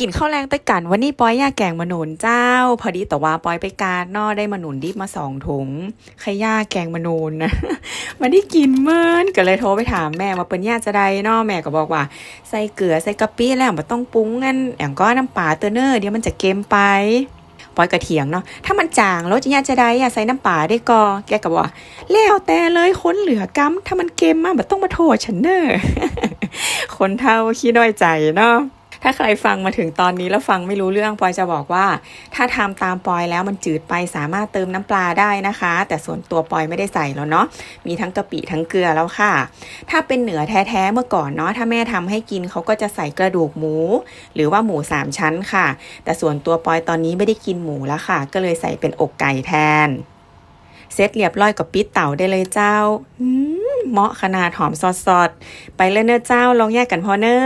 กินข้าวแรงไปกันวันนี้ปอยอยากแกงมะหนุนเจ้า พอดีแต่ว่าปอยไปการนอได้มะหนุนดิบมาสองถุงใครย่าแกงมะนุนนะมันได้กินเมินก็เลยโทรไปถามแม่ว่าเปิ้นย่าจะได้นอแม่ก็บอกว่า ใส่เกลือใส่กะปิแล้วมันต้องปรุงงั้นอย่างก็น้ำปลาเตอร์เนอร์เดี๋ยวมันจะเค็มไปปอยกระเถียงเนาะถ้ามันจางแล้วจะยาจะได้อะใส่น้ำปลาได้กอแกก็บอกว่าแล้วแต่เลยค้นเหลือกำถ้ามันเค็มมากมันต้องมาโทษฉันเนอะคนเท่าขี้ด้อยใจเนาะ ถ้าใครฟังมาถึงตอนนี้แล้วฟังไม่รู้เรื่องปอยจะบอกว่า ถ้าทำตามปอยแล้วมันจืดไปสามารถเติมน้ำปลาได้นะคะ แต่ส่วนตัวปอยไม่ได้ใส่แล้วเนาะมีทั้งกะปิทั้งเกลือแล้วค่ะ ถ้าเป็นเหนือแท้ๆเมื่อก่อนเนาะถ้าแม่ทำให้กินเขาก็จะใส่กระดูกหมู หรือว่าหมูสามชั้นค่ะ แต่ส่วนตัวปอยตอนนี้ไม่ได้กินหมูแล้วค่ะ ก็เลยใส่เป็นอกไก่แทนเซตเรียบร้อยกับปิดเต่าได้เลยเจ้าอืมเหมาะขนาดหอมสดๆไปเลยเนอะเจ้าลองแยกกันพอเนอะ